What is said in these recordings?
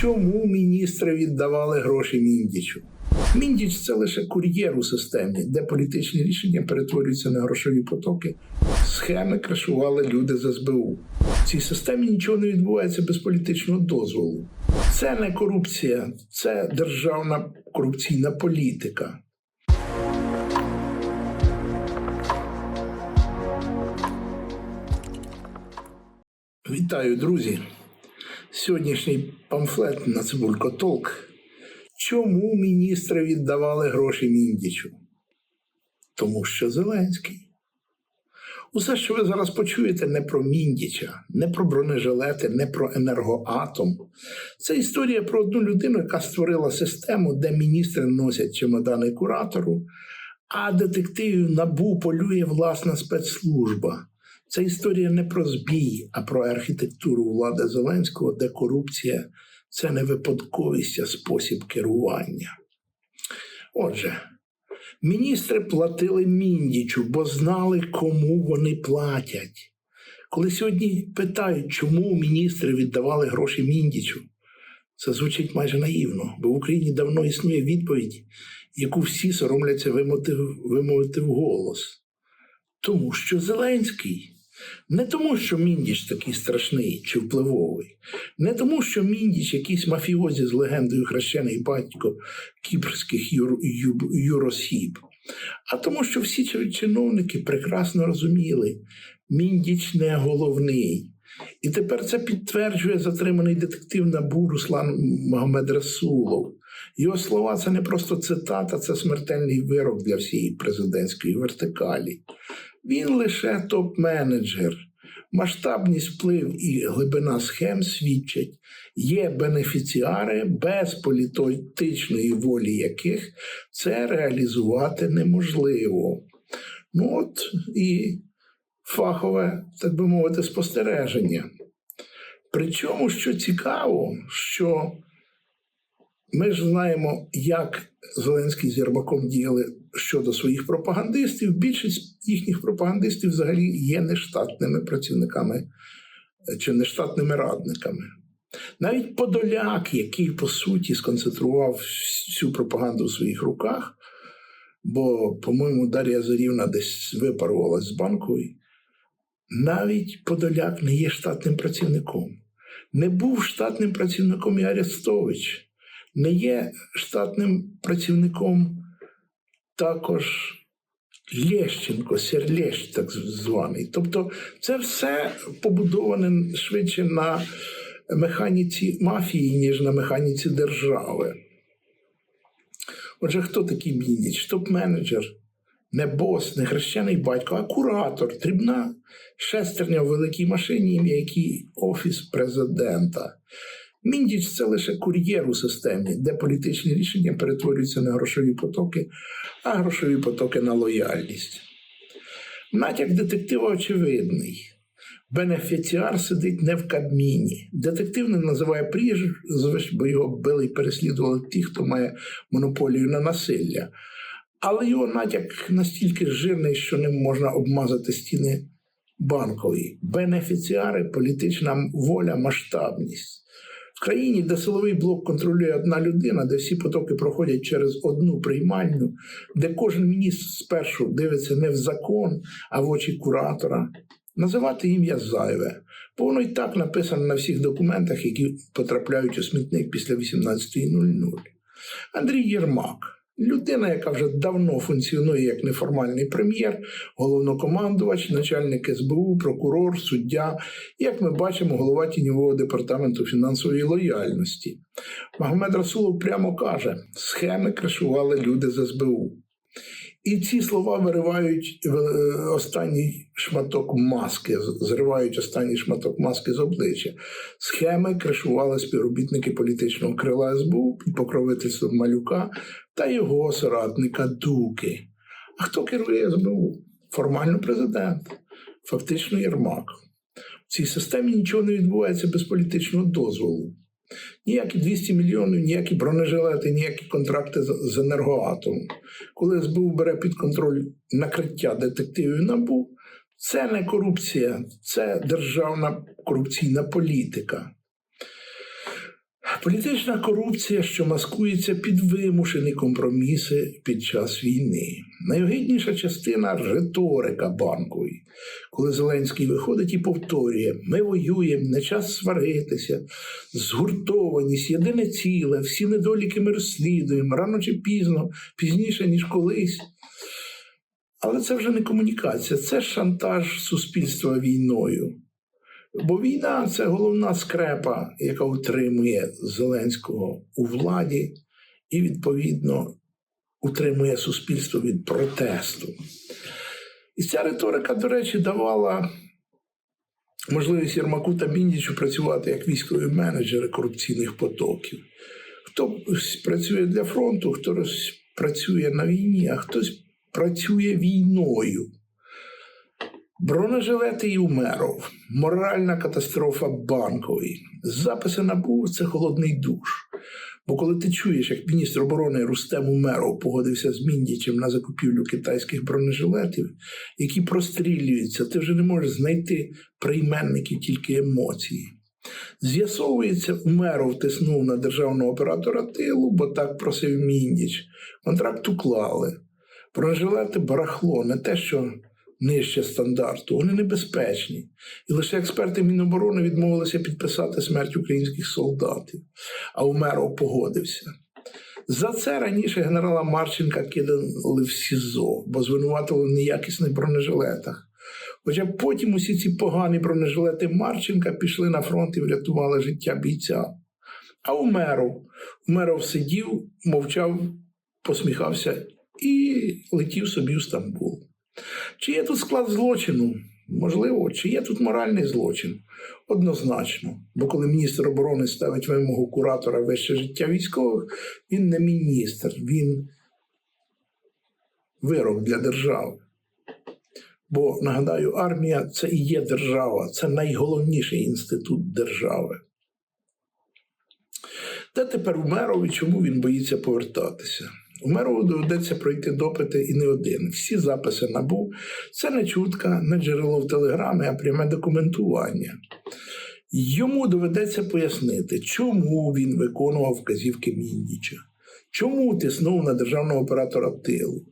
Чому міністри віддавали гроші Міндічу? Міндіч це лише кур'єр у системі, де політичні рішення перетворюються на грошові потоки. Схеми кришували люди з СБУ. В цій системі нічого не відбувається без політичного дозволу. Це не корупція, це державна корупційна політика. Вітаю, друзі! Сьогоднішній памфлет на Цибулько Толк. Чому міністри віддавали гроші Міндічу? Тому що Зеленський. Усе, що ви зараз почуєте, не про Міндіча, не про бронежилети, не про енергоатом. Це історія про одну людину, яка створила систему, де міністри носять чемодани куратору, а детективів набу полює власна спецслужба. Це історія не про збій, а про архітектуру влади Зеленського, де корупція це не випадковість, а спосіб керування. Отже, міністри платили міндічу, бо знали, кому вони платять. Коли сьогодні питають, чому міністри віддавали гроші міндічу, це звучить майже наївно, бо в Україні давно існує відповідь, яку всі соромляться вимовити, вимовити вголос. Тому що Зеленський. Не тому, що Міндіч такий страшний чи впливовий, не тому, що Міндіч якийсь мафіозі з легендою хрещений батько кіпрських юр, юб, юросіб, а тому, що всі чи- чиновники прекрасно розуміли, Міндіч не головний. І тепер це підтверджує затриманий детектив НАБУ Руслан Магомед Расулов. Його слова це не просто цитата, це смертельний вирок для всієї президентської вертикалі. Він лише топ-менеджер. Масштабність вплив і глибина схем свідчать, є бенефіціари, без політичної волі яких це реалізувати неможливо. Ну от і фахове, так би мовити, спостереження. Причому, що цікаво, що ми ж знаємо, як Зеленський з Єрмаком діяли щодо своїх пропагандистів. Більшість їхніх пропагандистів взагалі є нештатними працівниками е, чи нештатними радниками. Навіть Подоляк, який по суті сконцентрував всю пропаганду в своїх руках, бо, по-моєму, Дар'я Зорівна десь випарувалась з банкової, навіть Подоляк не є штатним працівником. Не був штатним працівником і Арестович не є штатним працівником також Лєщенко, Серлєщ, так званий. Тобто, це все побудоване швидше на механіці мафії, ніж на механіці держави. Отже, хто такий Міндіч? Топ-менеджер, не бос, не хрещений батько, а куратор, дрібна шестерня в великій машині, який офіс президента. Міндіч це лише кур'єр у системі, де політичні рішення перетворюються на грошові потоки, а грошові потоки на лояльність. Натяк детектива очевидний. Бенефіціар сидить не в Кабміні. Детектив не називає прізвищ, бо його били і переслідували ті, хто має монополію на насилля. Але його натяк настільки жирний, що ним можна обмазати стіни банкової. Бенефіціари, політична воля, масштабність. В країні, де силовий блок контролює одна людина, де всі потоки проходять через одну приймальню, де кожен міністр спершу дивиться не в закон, а в очі куратора, називати ім'я зайве, бо воно і так написано на всіх документах, які потрапляють у смітник після 18.00. Андрій Єрмак. Людина, яка вже давно функціонує як неформальний прем'єр, головнокомандувач, начальник СБУ, прокурор, суддя, як ми бачимо, голова тіньового департаменту фінансової лояльності. Магомед Расулов прямо каже: схеми кришували люди з СБУ. І ці слова виривають е, останній шматок маски, зривають останній шматок маски з обличчя. Схеми кришували співробітники політичного крила СБУ під покровительством Малюка та його соратника Дуки. А хто керує СБУ? Формально президент, фактично Єрмак. В цій системі нічого не відбувається без політичного дозволу. Ніякі 200 мільйонів, ніякі бронежилети, ніякі контракти з енергоатомом. Коли СБУ бере під контроль накриття детективів НАБУ, це не корупція, це державна корупційна політика. Політична корупція, що маскується під вимушені компроміси під час війни. Найогидніша частина риторика банкової, коли Зеленський виходить і повторює: ми воюємо, не час сваритися, згуртованість, єдине ціле, всі недоліки ми розслідуємо, рано чи пізно, пізніше, ніж колись. Але це вже не комунікація, це шантаж суспільства війною. Бо війна це головна скрепа, яка утримує Зеленського у владі і, відповідно, утримує суспільство від протесту. І ця риторика, до речі, давала можливість Єрмаку та Міндічу працювати як військові менеджери корупційних потоків. Хтось працює для фронту, хтось працює на війні, а хтось працює війною. Бронежилети і Умеров, моральна катастрофа банкової. Записи НАБУ – це холодний душ. Бо коли ти чуєш, як міністр оборони Рустем Умеров погодився з Міндічем на закупівлю китайських бронежилетів, які прострілюються, ти вже не можеш знайти прийменників тільки емоції. З'ясовується, Умеров тиснув на державного оператора тилу, бо так просив Міндіч. Контракт уклали. Бронежилети барахло, не те, що нижче стандарту, вони небезпечні. І лише експерти Міноборони відмовилися підписати смерть українських солдатів, а Умеров погодився. За це раніше генерала Марченка кидали в СІЗО, бо звинуватили в неякісних бронежилетах. Хоча потім усі ці погані бронежилети Марченка пішли на фронт і врятували життя бійця. А Умеров, Умеров сидів, мовчав, посміхався і летів собі в Стамбул. Чи є тут склад злочину? Можливо, чи є тут моральний злочин? Однозначно. Бо коли міністр оборони ставить вимогу куратора вище життя військових, він не міністр, він вирок для держави. Бо, нагадаю, армія це і є держава, це найголовніший інститут держави. Де тепер Умеров і чому він боїться повертатися? Умерову доведеться пройти допити і не один. Всі записи набув. Це не чутка, не джерело в телеграмі, а пряме документування. Йому доведеться пояснити, чому він виконував вказівки Міндіча, чому тиснув на державного оператора тилу,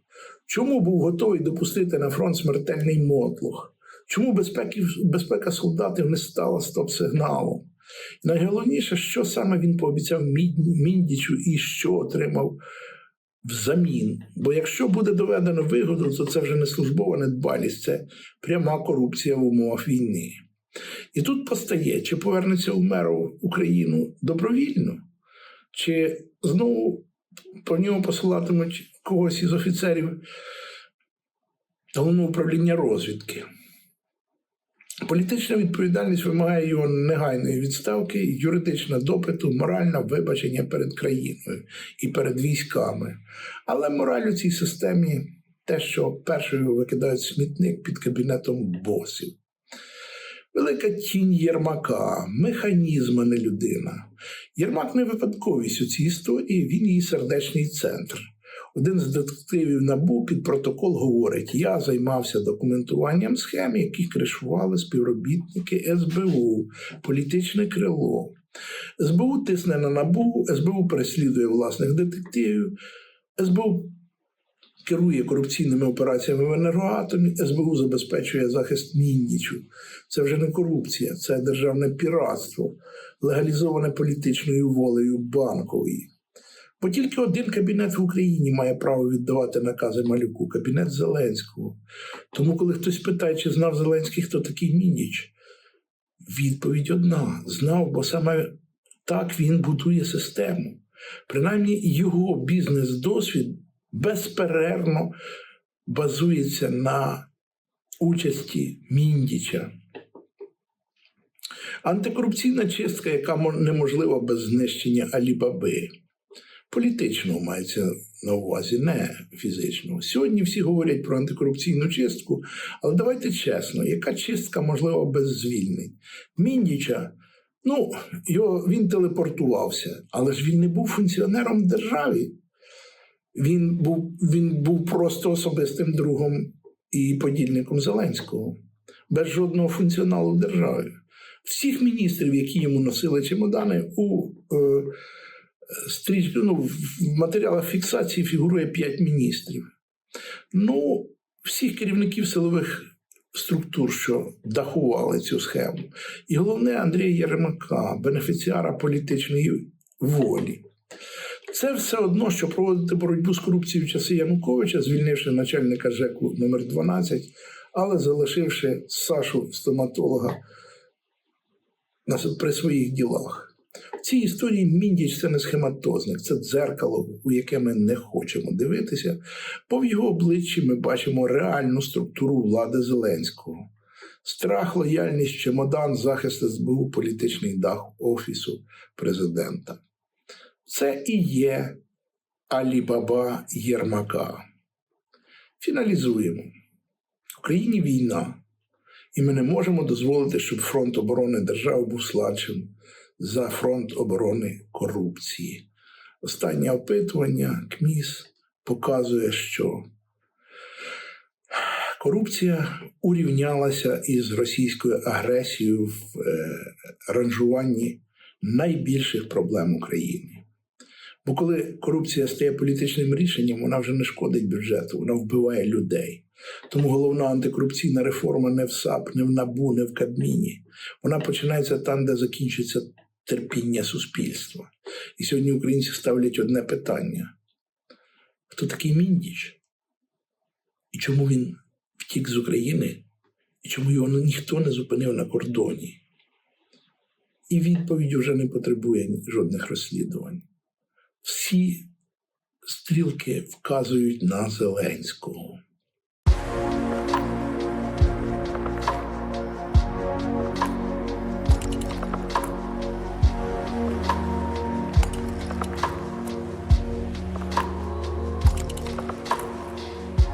чому був готовий допустити на фронт смертельний мотлох, чому безпеки, безпека солдатів не стала стоп-сигналом. Найголовніше, що саме він пообіцяв Міндічу і що отримав взамін. Бо якщо буде доведено вигоду, то це вже не службова недбалість, це пряма корупція в умовах війни. І тут постає, чи повернеться в Україну добровільно, чи знову по ньому посилатимуть когось із офіцерів головного управління розвідки. Політична відповідальність вимагає його негайної відставки, юридична допиту, моральне вибачення перед країною і перед військами. Але мораль у цій системі те, що першою викидають смітник під кабінетом босів. Велика тінь Єрмака, механізм, а не людина. Єрмак не випадковість у цій історії, він її сердечний центр. Один з детективів НАБУ під протокол говорить: я займався документуванням схем, які кришували співробітники СБУ, політичне крило. СБУ тисне на НАБУ, СБУ переслідує власних детективів, СБУ керує корупційними операціями в енергоатомі, СБУ забезпечує захист Міндічу. Це вже не корупція, це державне піратство, легалізоване політичною волею банкової. Бо тільки один кабінет в Україні має право віддавати накази малюку кабінет Зеленського. Тому, коли хтось питає, чи знав Зеленський, хто такий Мініч, відповідь одна: знав, бо саме так він будує систему. Принаймні, його бізнес-досвід безперервно базується на участі Міндіча. Антикорупційна чистка, яка неможлива без знищення Алібаби. Політичного мається на увазі, не фізичного. Сьогодні всі говорять про антикорупційну чистку, але давайте чесно, яка чистка можлива без звільнень? Міндіча, ну, його, він телепортувався, але ж він не був функціонером в державі. Він був, він був просто особистим другом і подільником Зеленського, без жодного функціоналу в державі. всіх міністрів, які йому носили чемодани, у е, стріч, ну, в матеріалах фіксації фігурує 5 міністрів. Ну, всіх керівників силових структур, що дахували цю схему. І головне Андрія Єрмака, бенефіціара політичної волі. Це все одно, що проводити боротьбу з корупцією в часи Януковича, звільнивши начальника ЖЕКу номер 12 але залишивши Сашу стоматолога при своїх ділах. Цій історії Міндіч це не схематозник, це дзеркало, у яке ми не хочемо дивитися, в його обличчі ми бачимо реальну структуру влади Зеленського. Страх, лояльність, чемодан, захист СБУ, політичний дах Офісу президента. Це і є Алібаба Єрмака. Фіналізуємо. В Україні війна, і ми не можемо дозволити, щоб фронт оборони держави був сладшим за фронт оборони корупції. Останнє опитування КМІС показує, що корупція урівнялася із російською агресією в е, ранжуванні найбільших проблем України. Бо коли корупція стає політичним рішенням, вона вже не шкодить бюджету, вона вбиває людей. Тому головна антикорупційна реформа не в САП, не в НАБУ, не в Кабміні. Вона починається там, де закінчується терпіння суспільства. І сьогодні українці ставлять одне питання: хто такий Міндіч? І чому він втік з України? І чому його ніхто не зупинив на кордоні? І відповідь вже не потребує жодних розслідувань. Всі стрілки вказують на Зеленського.